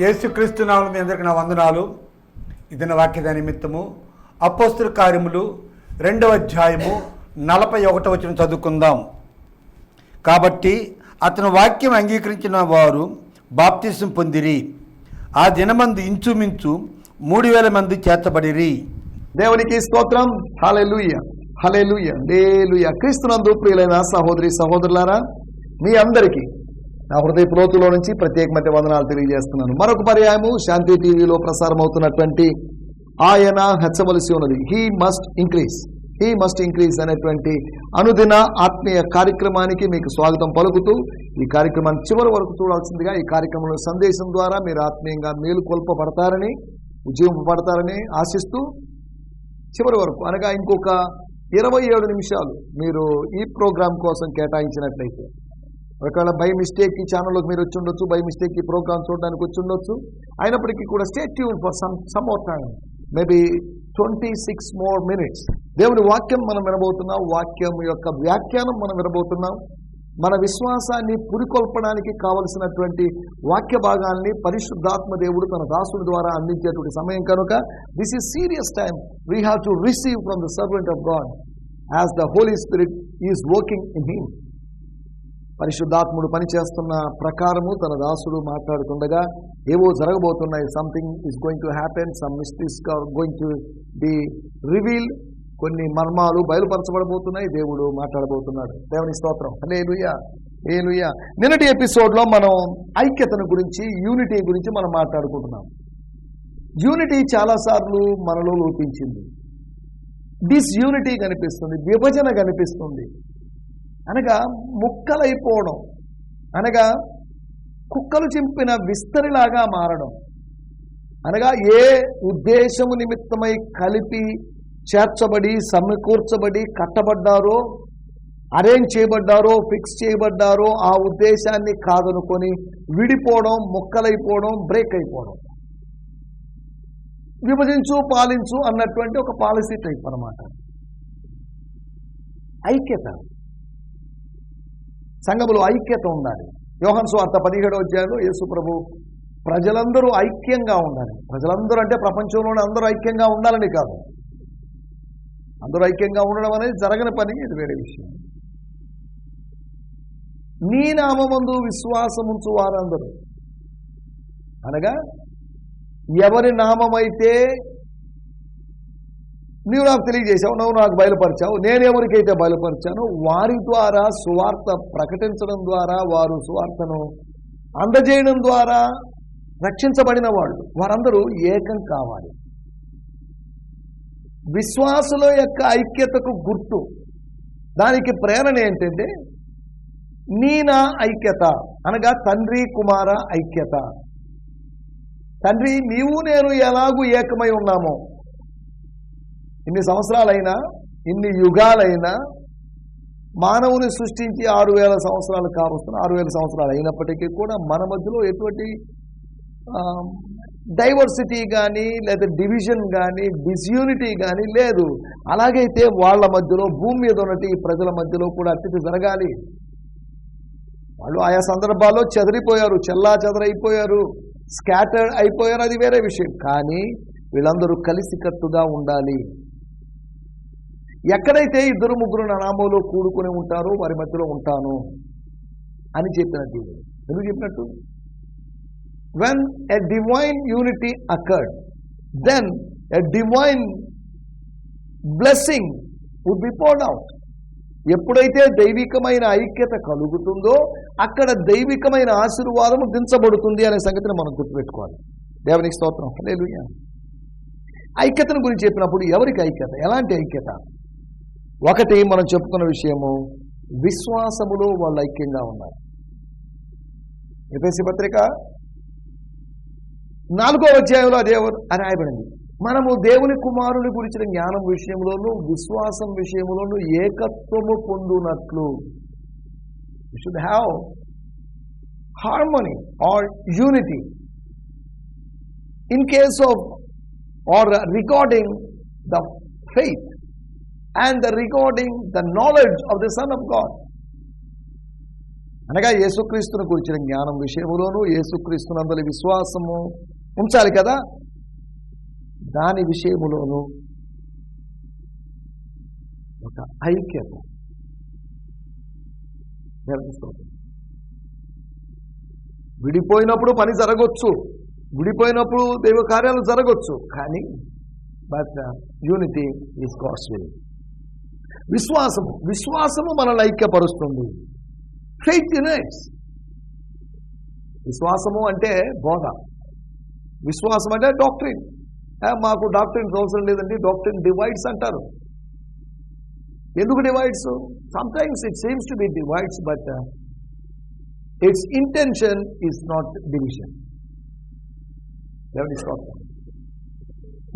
యేసుక్రీస్తు నామమున మీ అందరికీ నా వందనాలు. ఇదిన వాక్యద నిమిత్తము అపోస్తుల కార్యములు రెండవ అధ్యాయము నలభై ఒకటో వచ్చిన చదువుకుందాం. కాబట్టి అతను వాక్యం అంగీకరించిన వారు బాప్తిసం పొందిరి. ఆ దినమందు ఇంచుమించు మూడు వేల మంది చేర్చబడిరి. దేవునికి స్తోత్రం. హలెలుయ హలెలుయ లేలుయ క్రీస్తునందు ప్రియులైన సహోదరి సహోదరులారా మీ అందరికీ నా హృదయ లోతులో నుంచి ప్రత్యేకమైన వందనాలు తెలియజేస్తున్నాను. మరొక పర్యాయము శాంతి టీవీలో ప్రసారం అవుతున్నటువంటి ఆయన హెచ్చవలసి ఉన్నది. He must increase he must increase అనేటువంటి అనుదిన ఆత్మీయ కార్యక్రమానికి మీకు స్వాగతం పలుకుతూ ఈ కార్యక్రమాన్ని చివరి వరకు చూడాల్సిందిగా ఈ కార్యక్రమంలో సందేశం ద్వారా మీరు ఆత్మీయంగా మేలుకొల్పబడతారని ఉజ్జీవింపబడతారని ఆశిస్తూ చివరి వరకు అనగా ఇంకొక ఇరవై ఏడు నిమిషాలు మీరు ఈ ప్రోగ్రాం కోసం కేటాయించినట్లయితే ఒకవేళ బై మిస్టేక్ ఈ ఛానల్లోకి మీరు వచ్చి ఉండొచ్చు బై మిస్టేక్ ఈ ప్రోగ్రామ్ చూడడానికి వచ్చి ఉండొచ్చు అయినప్పటికీ కూడా stay tuned for some some more time maybe twenty six more minutes దేవుని వాక్యం మనం వినబోతున్నాం. వాక్యం యొక్క వ్యాఖ్యానం మనం వినబోతున్నాం. మన విశ్వాసాన్ని పురికొల్పడానికి కావలసినటువంటి వాక్య భాగాల్ని పరిశుద్ధాత్మ దేవుడు తన దాసుడి ద్వారా అందించేటువంటి సమయం కనుక this is serious time we have to receive from the servant of God as the Holy Spirit is working in him పరిశుద్ధాత్ముడు పనిచేస్తున్న ప్రకారము తన దాసుడు మాట్లాడుతుండగా ఏవో జరగబోతున్నాయి something is going to happen some mysteries going to be reveal కొన్ని మర్మాలు బయలుపరచబడబోతున్నాయి దేవుడు మాట్లాడబోతున్నాడు. దేవుని స్తోత్రం. హల్లెలూయా హల్లెలూయా. నిన్నటి ఎపిసోడ్లో మనం ఐక్యతను గురించి యూనిటీ గురించి మనం మాట్లాడుకుంటున్నాం. యూనిటీ చాలాసార్లు మనలో లోపించింది. డిస్యూనిటీ కనిపిస్తుంది విభజన కనిపిస్తుంది. అనగా ముక్కలైపోవడం అనగా కుక్కలు చింపిన విస్తరిలాగా మారడం. అనగా ఏ ఉద్దేశము నిమిత్తమై కలిపి చేర్చబడి సమకూర్చబడి కట్టబడ్డారో అరేంజ్ చేయబడ్డారో ఫిక్స్ చేయబడ్డారో ఆ ఉద్దేశాన్ని కాదనుకొని విడిపోవడం ముక్కలైపోవడం బ్రేక్ అయిపోవడం విభజించు పాలించు అన్నటువంటి ఒక పాలసీ టైప్ అనమాట ఐక్యత. సంఘములో ఐక్యత ఉండాలి. యోహన్ స్వార్థ పదిహేడో అధ్యాయంలో యేసు ప్రభు ప్రజలందరూ ఐక్యంగా ఉండాలి. ప్రజలందరూ అంటే ప్రపంచంలోనే అందరూ ఐక్యంగా ఉండాలని కాదు. అందరూ ఐక్యంగా ఉండడం అనేది జరగని పని ఇది వేరే విషయం. నీ నామందు విశ్వాసముంచు వారందరూ. అనగా ఎవరి నామమైతే నీవు నాకు తెలియజేశావు నువ్వు నాకు బయలుపరిచావు నేను ఎవరికైతే బయలుపరిచానో వారి ద్వారా సువార్త ప్రకటించడం ద్వారా వారు సువార్తను అందజేయడం ద్వారా రక్షించబడిన వాళ్ళు. వారందరూ ఏకం కావాలి. విశ్వాసుల యొక్క ఐక్యతకు గుర్తు. దానికి ప్రేరణ ఏంటంటే నీ నా ఐక్యత అనగా తండ్రి కుమార ఐక్యత. తండ్రి నీవు నేను ఎలాగూ ఏకమై ఉన్నామో ఇన్ని సంవత్సరాలైనా ఇన్ని యుగాలైనా మానవుని సృష్టించి ఆరు వేల సంవత్సరాలు కావస్తున్న ఆరు వేల సంవత్సరాలు అయినప్పటికీ కూడా మన మధ్యలో ఎటువంటి డైవర్సిటీ కానీ లేదా డివిజన్ కానీ డిస్యూనిటీ కానీ లేదు. అలాగైతే వాళ్ళ మధ్యలో భూమి మీద ఉన్నటి ఈ ప్రజల మధ్యలో కూడా అతిథి జరగాలి. వాళ్ళు ఆయా సందర్భాల్లో చెదిరిపోయారు చెల్లా చెదరైపోయారు స్కాటర్డ్ అయిపోయారు అది వేరే విషయం. కానీ వీళ్ళందరూ కలిసికట్టుగా ఉండాలి. ఎక్కడైతే ఇద్దరు ముగ్గురు నా నామంలో కూడుకుని ఉంటారో వారి మధ్యలో ఉంటాను అని చెప్పిన దేవుడు. ఎందుకు చెప్పినట్టు? When a divine unity accord then a divine blessing would be poured out ఎప్పుడైతే దైవికమైన ఐక్యత కలుగుతుందో అక్కడ దైవికమైన ఆశీర్వాదము దించబడుతుంది అనే సంగతిని మనం గుర్తుపెట్టుకోవాలి. దేవునికి స్తోత్రం. లేదు ఐక్యతను గురించి చెప్పినప్పుడు ఎవరికి ఐక్యత? ఎలాంటి ఐక్యత? ఒకటి మనం చెప్పుకున్న విషయము విశ్వాసములో వాళ్ళు ఐక్యంగా ఉన్నారు. ఎఫ్ఎస్సి పత్రిక నాలుగో అధ్యాయంలో అదే అని రాయబడింది. మనము దేవుని కుమారుని గురించిన జ్ఞానం విషయంలోనూ విశ్వాసం విషయంలోనూ ఏకత్వము పొందునట్లు. Should have harmony or unity in case of or recording the faith and the regarding the knowledge of the Son of God. అనగా యేసుక్రీస్తును గురించిన జ్ఞానం విషయములోను యేసుక్రీస్తునందలి విశ్వాసము ఉంచాలి కదా? దాని విషయములోను ఒక ఐక్యత. విడిపోయినప్పుడు పని జరగవచ్చు విడిపోయినప్పుడు దైవ కార్యాలు జరగవచ్చు కానీ but unity is God's will విశ్వాసము విశ్వాసము మనల్ని ఐక్యపరుస్తుంది. ఫెయిత్ యునైట్స్ విశ్వాసము అంటే బోధ. విశ్వాసం అంటే డాక్టరీన్ మాకు డాక్టరీన్స్ అవసరం లేదండి డాక్టరీన్ డివైడ్స్ అంటారు. ఎందుకు divides sometimes it seems to be divides but its intention is not division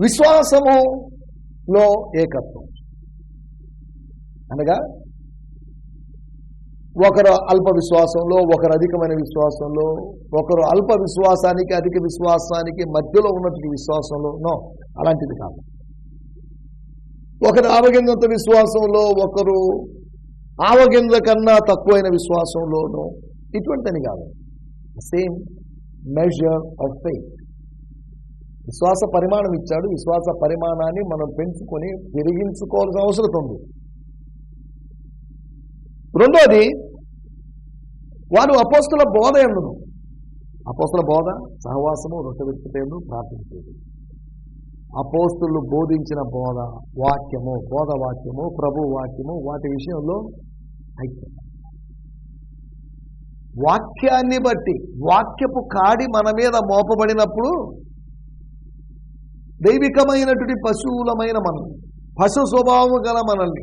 విశ్వాసములో ఏకత్వం. అనగా ఒకరు అల్ప విశ్వాసంలో ఒకరు అధికమైన విశ్వాసంలో ఒకరు అల్ప విశ్వాసానికి అధిక విశ్వాసానికి మధ్యలో ఉన్నటువంటి విశ్వాసంలో నో అలాంటిది కాదు. ఒకరు ఆవగింజంత విశ్వాసంలో ఒకరు ఆవగింజ కన్నా తక్కువైన విశ్వాసంలోనూ ఇటువంటిని కాదు. సేమ్ మెజర్ ఆఫ్ ఫెయిత్ విశ్వాస పరిమాణం ఇచ్చాడు. విశ్వాస పరిమాణాన్ని మనం పెంచుకొని పెరిగించుకోవాల్సిన అవసరం ఉంది. రెండోది వారు అపోస్తుల బోధ ఎందును అపోస్తుల బోధ సహవాసము రొట్టె విడిచిపోయాను ప్రార్థించేది. అపోస్తులు బోధించిన బోధ వాక్యము బోధ వాక్యము ప్రభు వాక్యము వాటి విషయంలో ఐక్యత వాక్యాన్ని బట్టి వాక్యపు కాడి మన మీద మోపబడినప్పుడు దైవికమైనటువంటి పశువులమైన మనల్ని పశు స్వభావం గల మనల్ని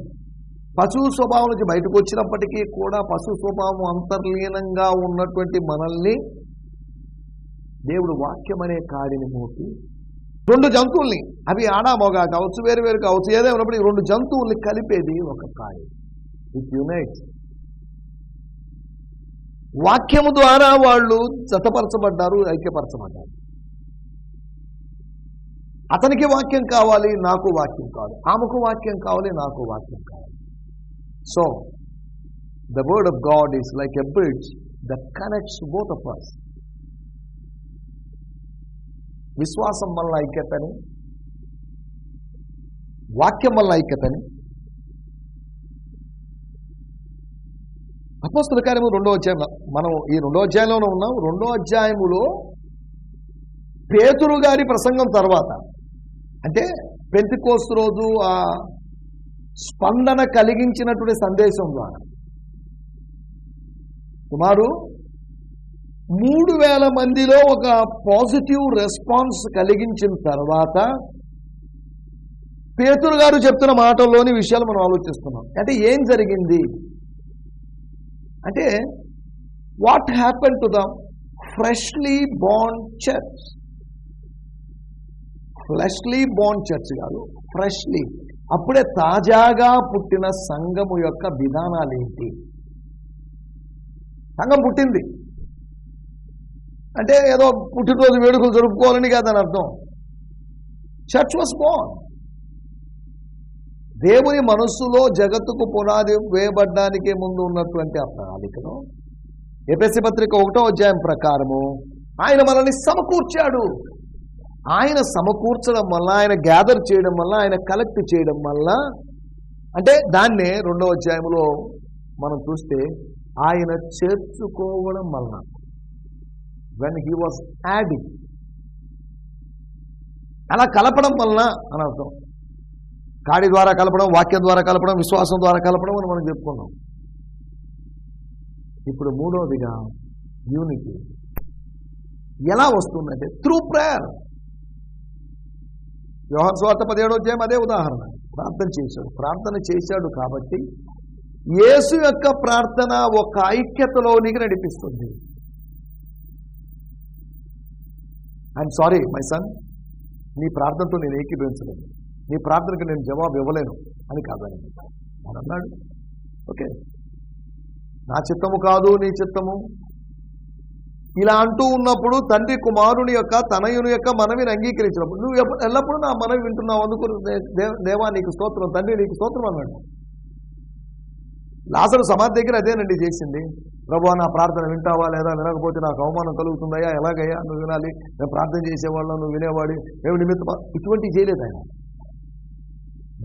పశువు స్వభావం నుంచి బయటకు వచ్చినప్పటికీ కూడా పశు స్వభావం అంతర్లీనంగా ఉన్నటువంటి మనల్ని దేవుడు వాక్యం అనే కాడిని మోపి రెండు జంతువుల్ని అవి ఆడా మొగ కావచ్చు వేరు వేరు కావచ్చు ఏదో ఉన్నప్పుడు రెండు జంతువుల్ని కలిపేది ఒక కాడి. ఇట్ యునైట్స్ వాక్యము ద్వారా వాళ్ళు జతపరచబడ్డారు ఐక్యపరచబడ్డారు. అతనికి వాక్యం కావాలి నాకు వాక్యం కావాలి. ఆమెకు వాక్యం కావాలి నాకు వాక్యం కావాలి. So the word of God is like a bridge the connects both of us విశ్వాసం వల్ల ఐక్యతని వాక్యం వల్ల ఐక్యతని అపోస్తుల కార్యము రెండో అధ్యాయం మనం ఈ రెండో అధ్యాయంలోనే ఉన్నాం. రెండో అధ్యాయములో పేతురు గారి ప్రసంగం తర్వాత అంటే పెంతికోస్తు రోజు ఆ స్పందన కలిగించినటువంటి సందేశం ద్వారా. సుమారు మూడు వేల మందిలో ఒక పాజిటివ్ రెస్పాన్స్ కలిగించిన తర్వాత పేతురు గారు చెప్తున్న మాటల్లోని విషయాలు మనం ఆలోచిస్తున్నాం. అంటే ఏం జరిగింది? అంటే what happen to the freshly bond church freshly bond church కాదు ఫ్రెష్లీ అప్పుడే తాజాగా పుట్టిన సంఘము యొక్క విధానాలు ఏంటి సంఘం పుట్టింది. అంటే ఏదో పుట్టినరోజు వేడుకలు జరుపుకోవాలని కాదని అర్థం. చర్చ్ వాస్ బాన్ దేవుని మనస్సులో జగత్తుకు పునాది వేయబడ్డానికి ముందు ఉన్నటువంటి ఆ ప్రణాళికను ఏపీసీ పత్రిక ఒకటో అధ్యాయం ప్రకారము ఆయన మనల్ని సమకూర్చాడు. ఆయన సమకూర్చడం వల్ల ఆయన గ్యాదర్ చేయడం వల్ల ఆయన కలెక్ట్ చేయడం వల్ల అంటే దాన్నే రెండవ అధ్యాయంలో మనం చూస్తే ఆయన చేర్చుకోవడం వలన వెన్ హీ వాజ్ యాడింగ్ అలా కలపడం వలన అని అర్థం. కాడి ద్వారా కలపడం వాక్యం ద్వారా కలపడం విశ్వాసం ద్వారా కలపడం అని మనం చెప్పుకున్నాం. ఇప్పుడు మూడవదిగా యూనిటీ ఎలా వస్తుందంటే త్రూ ప్రేయర్ యోహన్ స్వార్థ పదిహేడో అధ్యాయం అదే ఉదాహరణ. ప్రార్థన చేశాడు. ప్రార్థన చేశాడు కాబట్టి యేసు యొక్క ప్రార్థన ఒక ఐక్యతలోనికి నడిపిస్తుంది. ఐఎమ్ సారీ మై సన్ నీ ప్రార్థనతో నేను ఏకీభవించలేను. నీ ప్రార్థనకు నేను జవాబు ఇవ్వలేను అని కాదని. అని అన్నాడు ఓకే. నా చిత్తము కాదు నీ చిత్తము. ఇలా అంటూ ఉన్నప్పుడు తండ్రి కుమారుని యొక్క తనయుని యొక్క మనవిని అంగీకరించినప్పుడు నువ్వు ఎప్పుడు ఎల్లప్పుడూ నా మనవి వింటున్నావు అందుకు దే- దేవా నీకు స్తోత్రం తండ్రి నీకు స్తోత్రం అన్నాడు. లాసరు సమాధి దగ్గర అదేనండి చేసింది. ప్రభు నా ప్రార్థన వింటావా లేదా? వినకపోతే నాకు అవమానం కలుగుతుందయ్యా? ఎలాగయ్యా? నువ్వు వినాలి. నేను ప్రార్థన చేసేవాళ్ళం నువ్వు వినేవాడి. మేము నిమిత్తం? ఇటువంటివి చేయలేదు ఆయన.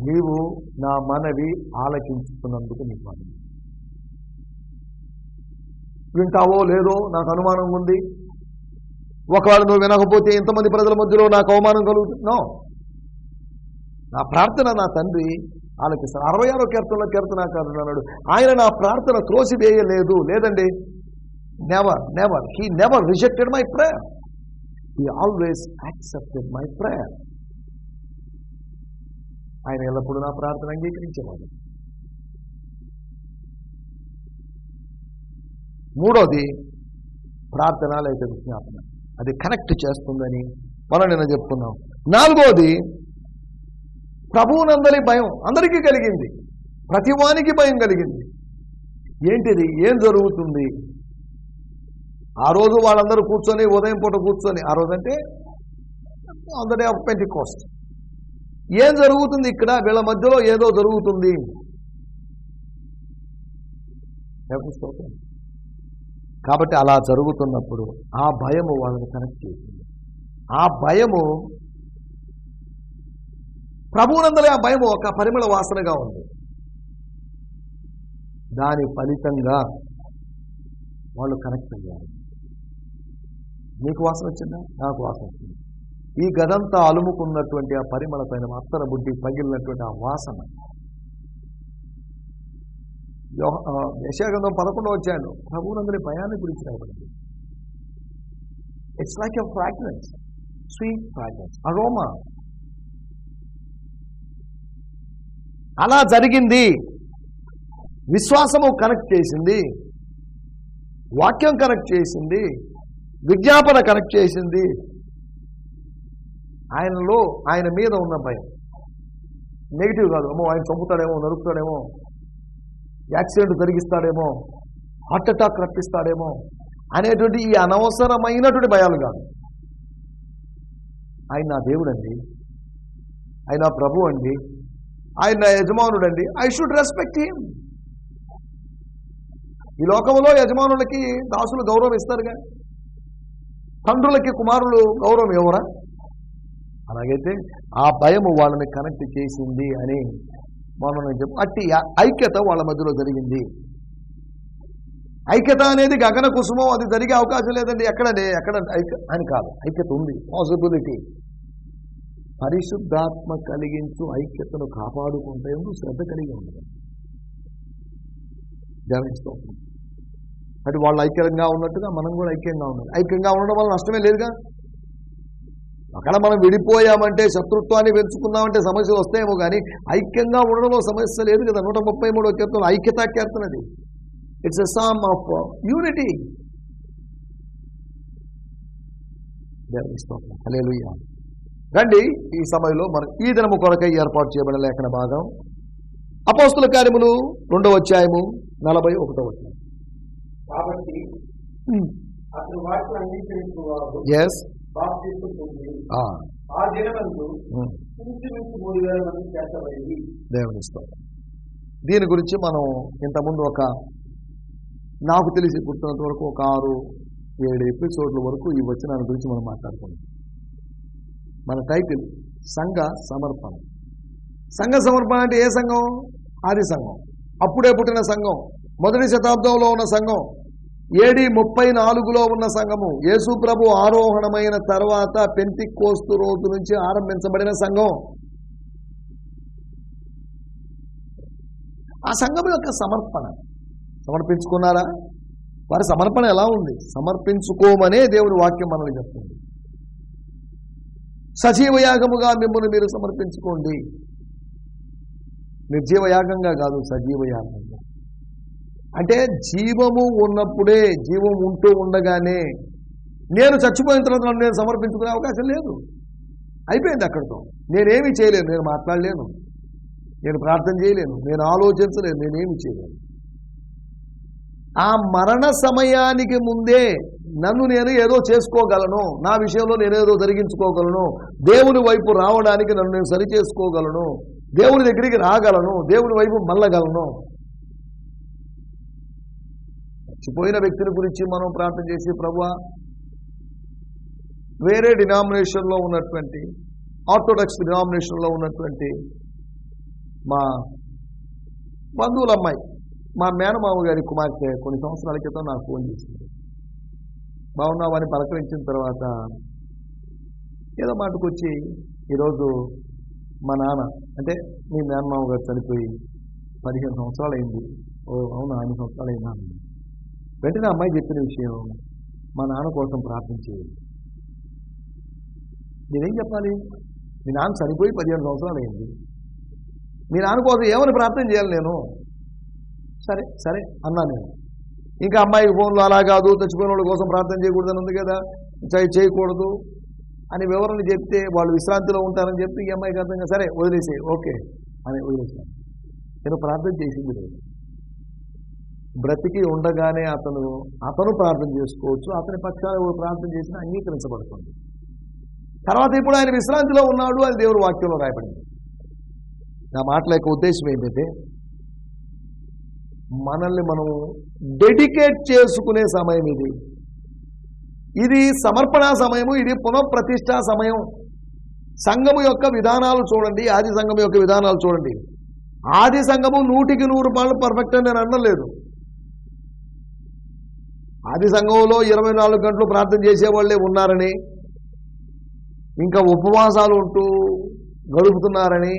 నీవు నా మనవి ఆలకించుకున్నందుకు నీకు వింటావో లేదో నాకు అనుమానం ఉంది. ఒకవేళ నువ్వు వినకపోతే ఇంతమంది ప్రజల మధ్యలో నాకు అవమానం కలుగుతుంది. నో. నా ప్రార్థన నా తండ్రి ఆలకిస్తాను అరవై ఆరో కీర్తనలో కీర్తనాకారుడు అన్నాడు ఆయన నా ప్రార్థన త్రోసివేయలేదు. లేదండి. Never never he never rejected my prayer he always accepted my prayer ఆయన ఎల్లప్పుడూ నా ప్రార్థన అంగీకరించేవాడు. మూడోది ప్రార్థన లేదా విజ్ఞాపన. అది కనెక్ట్ చేస్తుందని మనం నిన్న చెప్పుకున్నాం. నాలుగోది ప్రభువునందలి భయం అందరికీ కలిగింది. ప్రతివానికి భయం కలిగింది. ఏంటిది? ఏం జరుగుతుంది? ఆ రోజు వాళ్ళందరూ కూర్చొని ఉదయం పూట కూర్చొని ఆ రోజు అంటే అందరి పెంటి కోస్ట్. ఏం జరుగుతుంది ఇక్కడ? వీళ్ళ మధ్యలో ఏదో జరుగుతుంది. కాబట్టి అలా జరుగుతున్నప్పుడు ఆ భయము వాళ్ళని కనెక్ట్ చేసింది. ఆ భయము ప్రభువునందలే ఆ భయము ఒక పరిమళ వాసనగా ఉంది. దాని ఫలితంగా వాళ్ళు కనెక్ట్ అయ్యారు. నీకు వాసన వచ్చిందా? నాకు వాసన వచ్చింది. ఈ గదంతా అలుముకున్నటువంటి ఆ పరిమళ పైన అత్తర బుద్ధి పగిలినటువంటి ఆ వాసన యోహ- ఆ, పదకొండో వచ్చాను ప్రభువునందరి భయాన్ని గురించి రాయబడింది. It's like a fragrance sweet fragrance aroma అలా జరిగింది. విశ్వాసము కనెక్ట్ చేసింది. వాక్యం కనెక్ట్ చేసింది. విజ్ఞాపన కనెక్ట్ చేసింది. ఆయనలో ఆయన మీద ఉన్న భయం. నెగిటివ్ కాదు. అమ్మో ఆయన చంపుతాడేమో నరుకుతాడేమో. యాక్సిడెంట్ జరిగిస్తాడేమో హార్ట్ అటాక్ రప్పిస్తాడేమో అనేటువంటి ఈ అనవసరమైనటువంటి భయాలు కాదు. ఆయన నా దేవుడు అండి ఆయన నా ప్రభు అండి. ఆయన నా యజమానుడు అండి ఐ షుడ్ రెస్పెక్ట్ హిమ్ ఈ లోకంలో యజమానులకి దాసులు గౌరవం ఇస్తారుగా. తండ్రులకి కుమారులు గౌరవం ఇవ్వరా? అలాగైతే ఆ భయము వాళ్ళని కనెక్ట్ చేసింది అని మనం చెప్పు అట్టి ఐక్యత వాళ్ళ మధ్యలో జరిగింది. ఐక్యత అనేది గగన కుసుమం అది జరిగే అవకాశం లేదండి. ఎక్కడనే ఎక్కడ ఐక్య అని కాదు. ఐక్యత ఉంది. పాసిబిలిటీ పరిశుద్ధాత్మ కలిగించు ఐక్యతను కాపాడుకుంటే శ్రద్ధ కలిగి ఉండదు ధ్యానిస్తాం అటు వాళ్ళు ఐక్యంగా ఉన్నట్టుగా మనం కూడా ఐక్యంగా ఉండాలి. ఐక్యంగా ఉండడం వల్ల నష్టమే లేదుగా? అక్కడ మనం విడిపోయామంటే శత్రుత్వాన్ని పెంచుకున్నామంటే సమస్యలు వస్తాయేమో కానీ ఐక్యంగా ఉండడంలో సమస్య లేదు కదా. నూట ముప్పై మూడో కీర్తన ఐక్యతా కీర్తన అది. It's a psalm of unity hallelujah రండి ఈ సమయంలో మనం ఈ దినము కొరకై ఏర్పాటు చేయబడిన లేఖన భాగం. అపోస్తుల కార్యములు రెండవ అధ్యాయము నలభై ఒకటో అధ్యాయం పొంది ఆ. దినమందు ఇంచుమించు మూడు వేల మంది చేర్చబడింది. దేవుని స్తోత్రం. దీని గురించి మనం ఇంతకుముందు ఒక నాకు తెలిసి గుర్తున్నంత వరకు ఒక ఆరు ఏడు ఎపిసోడ్ల వరకు ఈ వచనాల గురించి మనం మాట్లాడుకున్నాం మన టైటిల్ సంఘ సమర్పణ. సంఘ సమర్పణ అంటే ఏ సంఘం? ఆది సంఘం. అప్పుడే పుట్టిన సంఘం. మొదటి శతాబ్దంలో ఉన్న సంఘం. ఏడి ముప్పై నాలుగులో ఉన్న సంఘము. యేసు ప్రభు ఆరోహణమైన తర్వాత పెంతికోస్తు రోజు నుంచి ఆరంభించబడిన సంఘం. ఆ సంఘం యొక్క సమర్పణ. సమర్పించుకున్నారా? వారి సమర్పణ ఎలా ఉంది? సమర్పించుకోమనే దేవుడి వాక్యం మనల్ని చెప్తుంది. సజీవ యాగముగా మిమ్మల్ని మీరు సమర్పించుకోండి. నిర్జీవ యాగంగా కాదు సజీవ యాగంగా. అంటే జీవము ఉన్నప్పుడే జీవం ఉంటూ ఉండగానే నేను చచ్చిపోయిన తర్వాత నన్ను నేను సమర్పించుకునే అవకాశం లేదు. అయిపోయింది అక్కడితో. నేనేమి చేయలేను నేను మాట్లాడలేను. నేను ప్రార్థన చేయలేను నేను ఆలోచించలేను నేనేమి చేయలేను. ఆ మరణ సమయానికి ముందే నన్ను నేను ఏదో చేసుకోగలను నా విషయంలో నేను ఏదో జరిగించుకోగలను దేవుని వైపు రావడానికి నన్ను నేను సరి చేసుకోగలను దేవుని దగ్గరికి రాగలను దేవుని వైపు మళ్ళగలను. చచ్చిపోయిన వ్యక్తుల గురించి మనం ప్రార్థన చేసి ప్రభా వేరే డినామినేషన్లో ఉన్నటువంటి ఆర్థోడాక్స్ డినామినేషన్లో ఉన్నటువంటి మా బంధువుల అమ్మాయి మా మేనమామ గారి కుమార్తె కొన్ని సంవత్సరాల క్రితం నాకు ఫోన్ చేసింది. బాగున్నావని పలకరించిన తర్వాత ఏదో మాటకు వచ్చి ఈరోజు మా నాన్న అంటే మీ మేనమామ గారు చనిపోయి పదిహేను సంవత్సరాలు అయింది ఓ అవునా? ఐదు సంవత్సరాలు అయిందా వెంటనే అమ్మాయి చెప్పిన విషయం మా నాన్న కోసం ప్రార్థన చేయాలి నేనేం చెప్పాలి? మీ నాన్న చనిపోయి పదిహేను సంవత్సరాలు అయింది. మీ నాన్న కోసం ఏమని ప్రార్థన చేయాలి నేను? సరే సరే అన్నా నేను. ఇంకా అమ్మాయికి ఫోన్లో అలా కాదు చచ్చిపోయిన వాళ్ళ కోసం ప్రార్థన చేయకూడదని ఉంది కదా? చేయకూడదు. అని వివరణ చెప్తే వాళ్ళు విశ్రాంతిలో ఉంటారని చెప్తే ఈ అమ్మాయికి అర్థం సరే వదిలేసే ఓకే అని వదిలేసాను నేను ప్రార్థన చేసింది లేదు. బ్రతికి ఉండగానే అతను అతను ప్రార్థన చేసుకోవచ్చు అతని పక్షాన ఎవరు ప్రార్థన చేసినా అంగీకరించబడుతుంది. తర్వాత ఇప్పుడు ఆయన విశ్రాంతిలో ఉన్నాడు అని దేవుడు వాక్యంలో రాయబడింది. నా మాటల యొక్క ఉద్దేశం ఏంటంటే మనల్ని మనం డెడికేట్ చేసుకునే సమయం ఇది. ఇది సమర్పణ సమయము ఇది పునఃప్రతిష్ఠ సమయం. సంఘము యొక్క విధానాలు చూడండి ఆది సంఘం యొక్క విధానాలు చూడండి. ఆది సంఘము నూటికి నూరు రూపాయలు పర్ఫెక్ట్ అని నేను అనలేదు ఆది సంఘంలో ఇరవై నాలుగు గంటలు ప్రార్థన చేసేవాళ్ళే ఉన్నారని ఇంకా ఉపవాసాలు ఉంటూ గడుపుతున్నారని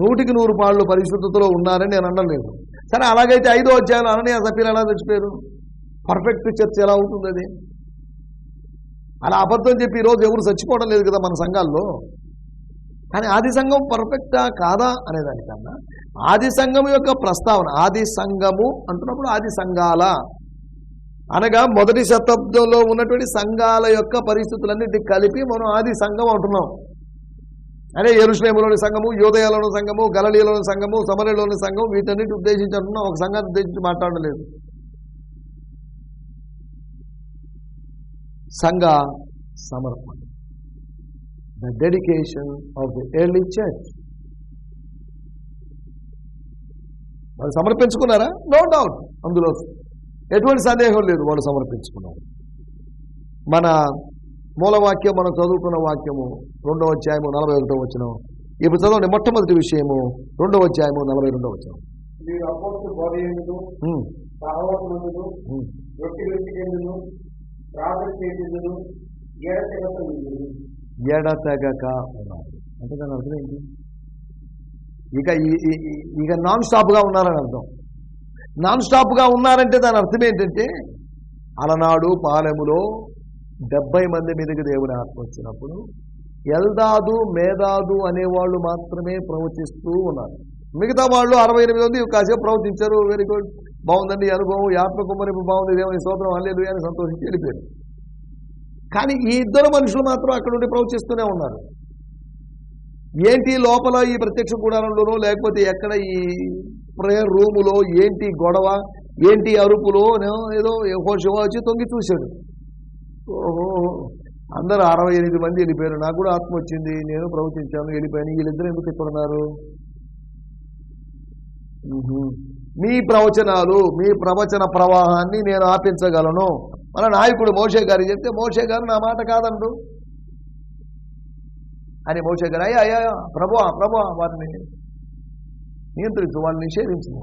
నూటికి నూరు పాళ్ళు పరిశుద్ధతలో ఉన్నారని నేను అనలేదు. సరే అలాగైతే ఐదో అధ్యాయులు ఆ సభ్యులు ఎలా తెచ్చిపోయారు? పర్ఫెక్ట్ చర్చ ఎలా అవుతుంది అది? అలా అబద్ధం చెప్పి ఈరోజు ఎవరు చచ్చిపోవడం లేదు కదా మన సంఘాల్లో. కానీ ఆది సంఘం పర్ఫెక్టా కాదా అనేదానికన్నా ఆది సంఘం యొక్క ప్రస్తావన ఆది సంఘము అంటున్నప్పుడు ఆది సంఘాల అనగా మొదటి శతాబ్దంలో ఉన్నటువంటి సంఘాల యొక్క పరిస్థితులన్నిటి కలిపి మనం ఆది సంఘం అంటున్నాం. అదే ఎరుశ్లేములోని సంఘము యోదయాలోని సంఘము గలలీలోని సంఘము సమరలోని సంఘం వీటన్నిటి ఉద్దేశించి అంటున్నాం. ఒక సంఘాన్ని ఉద్దేశించి మాట్లాడలేదు. సంఘ సమర్పణ. The dedication of the early church వాళ్ళు సమర్పించుకున్నారా? నో డౌట్ అందులో ఎటువంటి సందేహం లేదు వాళ్ళు సమర్పించుకున్నారు. మన మూలవాక్యం మనం చదువుకున్న వాక్యము రెండవ అధ్యాయము నలభై ఒకటో వచ్చిన ఇప్పుడు చదవండి మొట్టమొదటి విషయము రెండవ అధ్యాయము నలభై రెండవ వచ్చిన ఎడతెగక ఉన్నారు? అంటే దాని అర్థం ఏంటి? ఇక ఇక నాన్ స్టాప్గా ఉన్నారని అర్థం. నాన్ స్టాప్గా ఉన్నారంటే దాని అర్థం ఏంటంటే అలనాడు పాలెములో డెబ్బై మంది మీదకి దేవుని ఆత్మ వచ్చినప్పుడు ఎల్దాదు మేధాదు అనేవాళ్ళు మాత్రమే ప్రవచిస్తూ ఉన్నారు. మిగతా వాళ్ళు అరవై ఎనిమిది మంది కాసేపు ప్రవచించారు వెరీ గుడ్ బాగుందండి అనుభవం ఈ కుమ్మరింపు బాగుంది దేవుని స్తోత్రం అల్లేదు అని సంతోషించి వెళ్ళిపోయారు. కానీ ఈ ఇద్దరు మనుషులు మాత్రం అక్కడ ఉండి ప్రవచిస్తూనే ఉన్నారు. ఏంటి లోపల ఈ ప్రత్యక్ష గుడారంలోనో లేకపోతే ఎక్కడ ఈ ప్రేయర్ రూములో ఏంటి గొడవ? ఏంటి అరుపులో? ఏదో యెహోవా శివ వచ్చి తొంగి చూశాడు. ఓహో అందరూ అరవై ఎనిమిది మంది వెళ్ళిపోయారు. నాకు కూడా ఆత్మ వచ్చింది. నేను ప్రవచించాను వెళ్ళిపోయాను. వీళ్ళిద్దరు ఎందుకు ఇక్కడ మీ ప్రవచనాలు మీ ప్రవచన ప్రవాహాన్ని నేను ఆపించగలను. మన నాయకుడు మోషే గారు చెప్తే మోషే గారు నా మాట కాదండు. అని మోషే గారు అయ్యా అయ్యా ప్రభు ప్రభు వారిని నియంత్రించు వాళ్ళని నిషేధించు.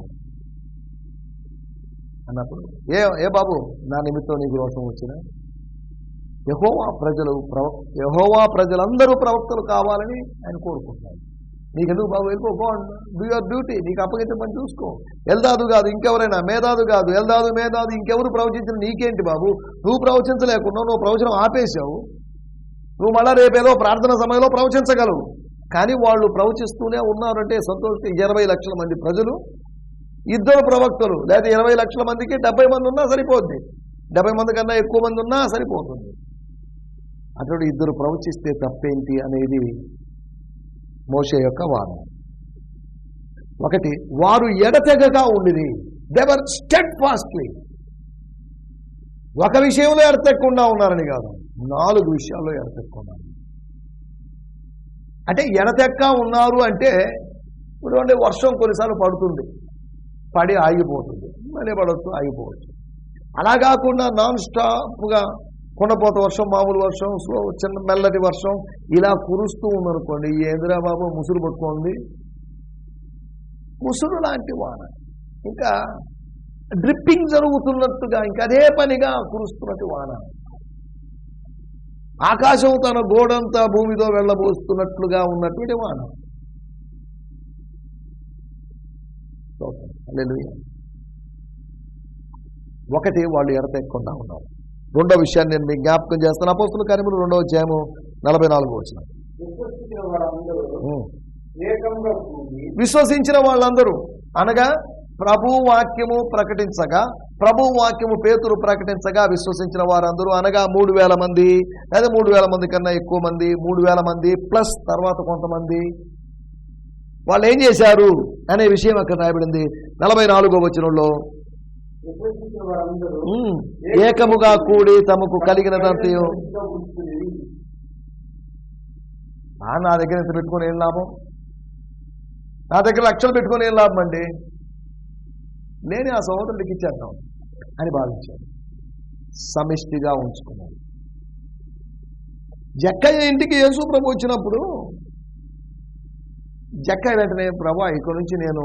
అన్నప్పుడు ఏ ఏ బాబు నా నిమిత్తం నీకు రోషం వచ్చిన యహోవా ప్రజలు ప్రవ యహోవా ప్రజలందరూ ప్రవక్తలు కావాలని ఆయన కోరుకుంటున్నారు. నీకెందుకు బాబు? వెళ్ళిపో డూ యువర్ డ్యూటీ నీకు అప్పగితే పని చూసుకో. ఎల్దాదు కాదు ఇంకెవరైనా? మేధాదు కాదు. ఎల్దాదు మేధాదు ఇంకెవరు ప్రవచించిన నీకేంటి బాబు? నువ్వు ప్రవచించలేకుండా నువ్వు ప్రవచనం ఆపేశావు. నువ్వు మళ్ళా రేపేదో ప్రార్థన సమయంలో ప్రవచించగలవు. కానీ వాళ్ళు ప్రవచిస్తూనే ఉన్నారంటే సంతోషం ఇరవై లక్షల మంది ప్రజలు ఇద్దరు ప్రవక్తలు లేదా ఇరవై లక్షల మందికి డెబ్బై మంది ఉన్నా సరిపోద్ది. డెబ్బై మంది కన్నా ఎక్కువ మంది ఉన్నా సరిపోతుంది. అటువంటి ఇద్దరు ప్రవచిస్తే తప్పేంటి అనేది మోషే యొక్క వాదన. ఒకటి వారు ఎడతెగగా ఉండిరి. దెవర్ స్టెడ్ ఫాస్ట్లీ ఒక విషయంలో ఎడతెక్కకుండా ఉన్నారని కాదు నాలుగు విషయాల్లో ఎడతెక్కున్నారు అంటే ఎడతెక్క ఉన్నారు అంటే ఇప్పుడు అంటే వర్షం కొన్నిసార్లు పడుతుంది. పడి ఆగిపోతుంది. మళ్ళీ పడవచ్చు ఆగిపోవచ్చు. అలా కాకుండా నాన్ స్టాప్గా కొండపోత వర్షం మామూలు వర్షం స్లో చిన్న మెల్లటి వర్షం ఇలా కురుస్తూ ఉందనుకోండి ఏందిరా బాబు ముసురు పట్టుకోండి. ముసురు లాంటి వాన. ఇంకా డ్రిప్పింగ్ జరుగుతున్నట్టుగా ఇంకా అదే పనిగా కురుస్తున్నట్టు వాన. ఆకాశం తన గోడంతా భూమితో వెళ్ళబోస్తున్నట్లుగా ఉన్నటువంటి హల్లెలూయా. ఒకటి వాళ్ళు ఎడతెక్కకుండా ఉన్నారు. రెండో విషయాన్ని నేను మీకు జ్ఞాపకం చేస్తాను. అపోస్తుల కార్యములు రెండో అధ్యాయము నలభై నాలుగు వచ్చిన విశ్వసించిన వాళ్ళందరూ అనగా ప్రభు వాక్యము ప్రకటించగా ప్రభు వాక్యము పేతురు ప్రకటించగా విశ్వసించిన వారందరూ అనగా మూడు వేల మంది లేదా మూడు వేల మంది కన్నా ఎక్కువ మంది మూడు వేల మంది ప్లస్ తర్వాత కొంతమంది. వాళ్ళు ఏం చేశారు అనే విషయం అక్కడ రాయబడింది. నలభై నాలుగో వచనంలో. ఏకముగా కూడి తమకు కలిగినదంతయు. ఇంట్లో నా దగ్గర ఇంత పెట్టుకుని ఏం లాభం? నా దగ్గర లక్షలు పెట్టుకుని ఏం లాభం అండి? నేనే ఆ సహోదరుడికి ఇచ్చేద్దాం అని భావించాను సమిష్టిగా ఉంచుకున్నాను జక్కయ్య ఇంటికి యేసు ప్రభు వచ్చినప్పుడు జక్కయ్య వెంటనే ప్రభా ఇక్కడ నుంచి నేను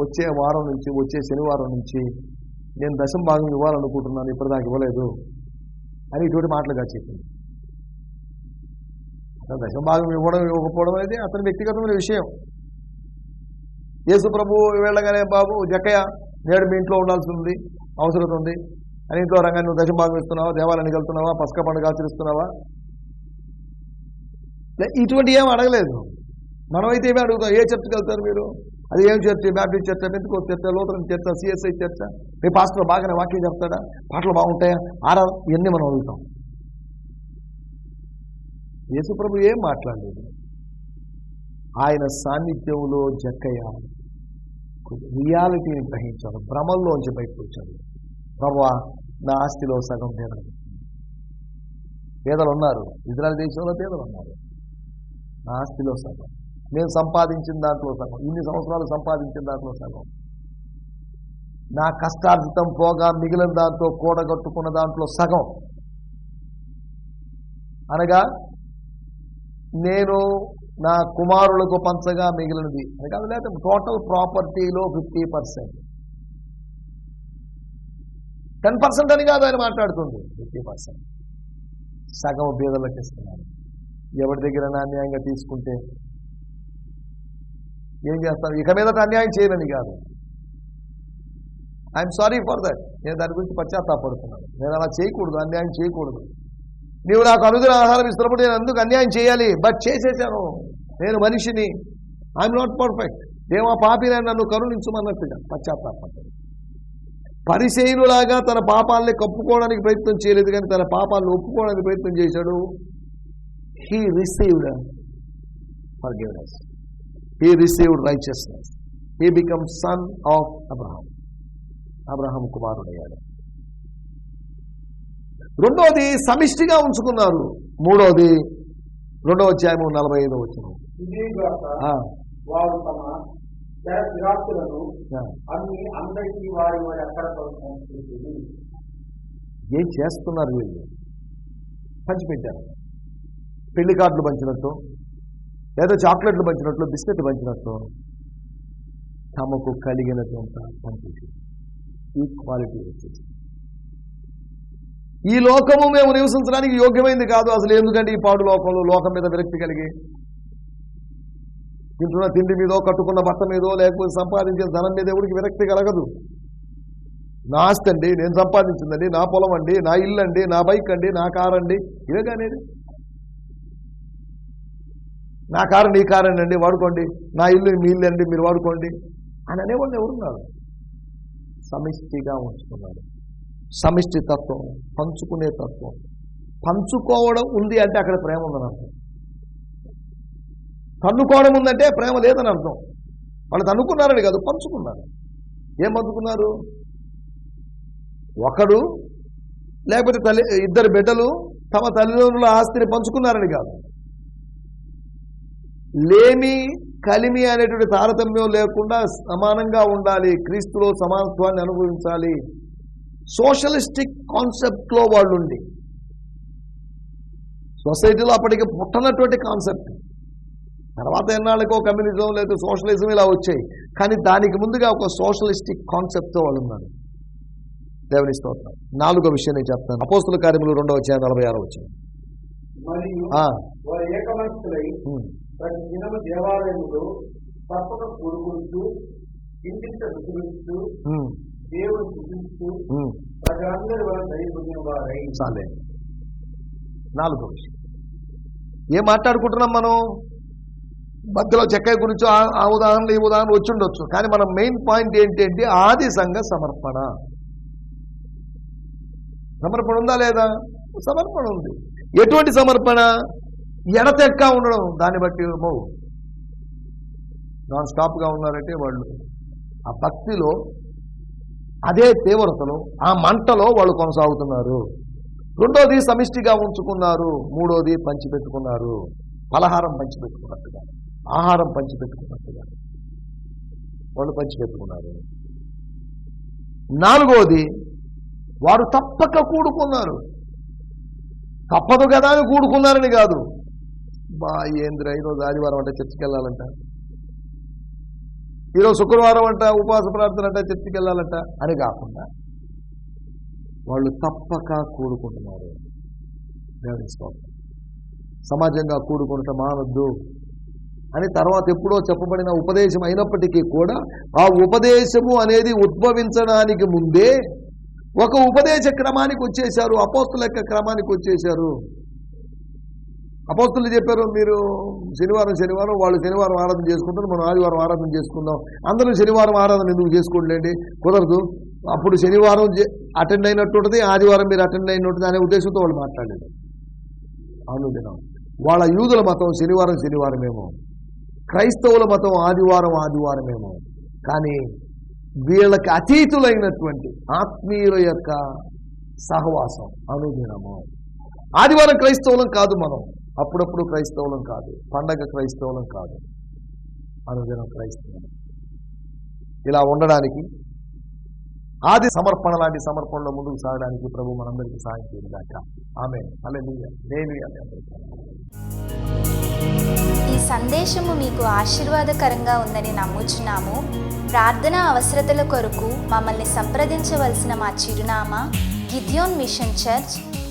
వచ్చే వారం నుంచి వచ్చే శనివారం నుంచి నేను దశం భాగం ఇవ్వాలనుకుంటున్నాను ఇప్పటిదాకా ఇవ్వలేదు అని ఇటువంటి మాటలుగా చెప్పింది దశం భాగం ఇవ్వడం ఇవ్వకపోవడం అనేది అతని వ్యక్తిగతమైన విషయం. యేసు ప్రభు వెళ్ళగానే బాబు జక్కయ్య నేడు మీ ఇంట్లో ఉండాల్సి ఉంది అవసరం ఉంది. అని ఇంట్లో రంగాన్ని నువ్వు దశమ ఇస్తున్నావా దేవాలయానికి వెళ్తున్నావా పసక పండుగ ఆచరిస్తున్నావా? ఇటువంటి ఏం అడగలేదు. మనమైతే ఏమి అడుగుతాం? ఏ చర్చకి వెళ్తారు మీరు? అది ఏం చర్చ? బ్యాప్టిస్ట్ చర్చ ఎందుకో చర్చ లోతరం చర్చ సిఎస్ఐ చర్చ? మీ పాస్టర్ బాగానే వాక్యం చెప్తాడా? పాటలు బాగుంటాయా? ఆరా ఇవన్నీ మనం అడుగుతాం. యేసుప్రభు ఏం మాట్లాడలేదు? ఆయన సాన్నిధ్యంలో జక్కయ్య రియాలిటీని గ్రహించారు భ్రమల్లోంచి బయటకు వచ్చారు ప్రభా నా ఆస్తిలో సగం పేదలు. పేదలు ఉన్నారు ఇజ్రాయల్ దేశంలో పేదలు ఉన్నారు నా ఆస్తిలో సగం. నేను సంపాదించిన దాంట్లో సగం. ఇన్ని సంవత్సరాలు సంపాదించిన దాంట్లో సగం. నా కష్టార్జితం పోగా మిగిలిన దాంతో కూడగట్టుకున్న దాంట్లో సగం. అనగా నేను నా కుమారులకు పంచగా మిగిలినది అనగా అది లేదా టోటల్ ప్రాపర్టీలో ఫిఫ్టీ పర్సెంట్ టెన్ పర్సెంట్ అని కాదు ఆయన మాట్లాడుతుంది. ఫిఫ్టీ పర్సెంట్ సగం బీదలకు ఇస్తున్నారు ఎవరి దగ్గర అన్యాయంగా తీసుకుంటే ఏం చేస్తాను ఇక మీద అన్యాయం చేయనని కాదు. ఐఎమ్ సారీ ఫర్ దట్ నేను దాని గురించి పశ్చాత్తాపడుతున్నాను. నేను అలా చేయకూడదు అన్యాయం చేయకూడదు. నీవు నాకు అనుదిన ఆహారం ఇస్తున్నప్పుడు నేను అందుకు అన్యాయం చేయాలి. బట్ చేసేసాను. నేను మనిషిని. ఐఎమ్ నాట్ పర్ఫెక్ట్ దేవా పాపిన నన్ను కరుణించమన్నట్టుగా పశ్చాత్తాపడ్డాడు పరిశైనులాగా తన పాపాలని కప్పుకోవడానికి ప్రయత్నం చేయలేదు కానీ తన పాపాలను ఒప్పుకోవడానికి ప్రయత్నం చేశాడు. He received forgiveness he received righteousness he become son of Abraham Abraham కుమారుడయ్యాడు. రెండవది సమిష్టిగా ఉంచుకున్నారు. మూడవది రెండవ అధ్యాయము నలభై ఐదో వచ్చిన ఏం చేస్తున్నారు వీళ్ళు? పంచిపెట్టారు. పెళ్ళి కార్డులు పంచినట్టు లేదా చాక్లెట్లు పంచినట్లు బిస్కెట్ పంచినట్టు తమకు కలిగినటువంటి పంపించి ఈక్వాలిటీ వచ్చేసి ఈ లోకము మేము నివసించడానికి యోగ్యమైంది కాదు. అసలు ఎందుకంటే ఈ పాడు లోకంలో లోకం మీద విరక్తి కలిగి తింటున్న తిండి మీదో కట్టుకున్న బట్ట మీదో లేకపోతే సంపాదించిన ధనం మీద ఎవరికి విరక్తి కలగదు. నా ఆస్తి అండి నేను సంపాదించిందండి నా పొలం అండి నా ఇల్లు అండి నా బైక్ అండి నా కార్ అండి ఇవే కానీ నా కారు నీ కారు అండి వాడుకోండి. నా ఇల్లు మీ ఇల్లు అండి మీరు వాడుకోండి. అని అనేవాళ్ళు ఎవరున్నారు? సమిష్టిగా ఉంచుకున్నారు. సమిష్టి తత్వం పంచుకునే తత్వం. పంచుకోవడం ఉంది అంటే అక్కడ ప్రేమ ఉందని అర్థం. తన్నుకోవడం ఉందంటే ప్రేమ లేదని అర్థం. వాళ్ళు తన్నుకున్నారని కాదు పంచుకున్నారు. ఏం పంచుకున్నారు? ఒకడు లేకపోతే తల్లి ఇద్దరు బిడ్డలు తమ తల్లిదండ్రుల ఆస్తిని పంచుకున్నారని కాదు. లేమి కలిమి అనేటువంటి తారతమ్యం లేకుండా సమానంగా ఉండాలి క్రీస్తులో సమానత్వాన్ని అనుభవించాలి. సోషలిస్టిక్ కాన్సెప్ట్లో వాళ్ళు ఉండి సొసైటీలో అప్పటికి పుట్టనటువంటి కాన్సెప్ట్. తర్వాత ఎన్నాళ్ళకో కమ్యూనిజం లేదా సోషలిజం ఇలా వచ్చాయి. కానీ దానికి ముందుగా ఒక సోషలిస్టిక్ కాన్సెప్ట్తో వాళ్ళు ఉన్నారు దేవుని స్తోత్రం. నాలుగో విషయం నేను చెప్తాను. అపోస్తుల కార్యములు రెండో వచ్చాయి నలభై ఆరో వచ్చాయి దేవాలయములో స్థుతిస్తూ ఉమ్. ప్రజలందరి వల్ల దయపొందిన వారై. చాలే. నాలుగో విషయం. ఏం మాట్లాడుకుంటున్నాం మనం? మధ్యలో చెక్కయ్య గురించి ఆ- ఉదాహరణ ఈ ఉదాహరణ వచ్చి ఉండొచ్చు. కానీ మన మెయిన్ పాయింట్ ఏంటంటే ఆది సంఘ సమర్పణ. సమర్పణ ఉందా లేదా? సమర్పణ ఉంది. ఎటువంటి సమర్పణ? ఎడతెక్క ఉండడం. దాన్ని బట్టి మో నాన్ స్టాప్గా ఉన్నారంటే వాళ్ళు. ఆ భక్తిలో అదే తీవ్రతలో ఆ మంటలో వాళ్ళు కొనసాగుతున్నారు. రెండోది సమిష్టిగా ఉంచుకున్నారు మూడోది పంచిపెట్టుకున్నారు. పలహారం పంచిపెట్టుకున్నట్టుగా ఆహారం పంచిపెట్టుకున్నట్టుగా వాళ్ళు పంచిపెట్టుకున్నారు. నాలుగోది వారు తప్పక కూడుకున్నారు. తప్పదు కదా అని కూడుకున్నారని కాదు. బా ఏంద్ర ఈరోజు ఆదివారం అంటే చర్చికి వెళ్ళాలంట ఈరోజు శుక్రవారం అంట ఉపవాస ప్రార్థన అంట చర్చికి వెళ్ళాలంట. అని కాకుండా వాళ్ళు తప్పక కూడుకుంటున్నారు. దేవుని సమాజంగా కూడుకుంటా మానద్దు అని తర్వాత ఎప్పుడో చెప్పబడిన ఉపదేశం అయినప్పటికీ కూడా ఆ ఉపదేశము అనేది ఉద్భవించడానికి ముందే ఒక ఉపదేశ క్రమానికి వచ్చేశారు అపోస్తుల యొక్క క్రమానికి వచ్చేశారు. అపోస్తులు చెప్పారు మీరు శనివారం శనివారం వాళ్ళు శనివారం ఆరాధన చేసుకుంటారు మనం ఆదివారం ఆరాధన చేసుకుందాం. అందరూ శనివారం ఆరాధన ఎందుకు చేసుకోండి కుదరదు. అప్పుడు శనివారం అటెండ్ అయినట్టు ఉంటుంది ఆదివారం మీరు అటెండ్ అయినట్టుంది అనే ఉద్దేశంతో వాళ్ళు మాట్లాడారు. అనుదినం దినం వాళ్ళ యూదుల మతం శనివారం శనివారమేమో. క్రైస్తవుల మతం ఆదివారం ఆదివారమేమో. కానీ వీళ్ళకి అతీతులైనటువంటి ఆత్మీయుల యొక్క సహవాసం అనుదినము ఆదివారం క్రైస్తవులం కాదు మనం. అప్పుడప్పుడు క్రైస్తవులం కాదు. పండగ క్రైస్తవులం కాదు. అనుదినం క్రైస్తవులం. ఇలా ఉండడానికి ఆది సమర్పణ లాంటి సమర్పణలో ముందుకు సాగడానికి ప్రభు మనందరికీ సాయం చేయడాక ఆమె అలే నేను ఈ సందేశము మీకు ఆశీర్వాదకరంగా ఉందని నమ్ముచున్నాము. ప్రార్థన అవసరతల కొరకు మమ్మల్ని సంప్రదించవలసిన మా చిరునామా గిద్యోన్ మిషన్ చర్చ్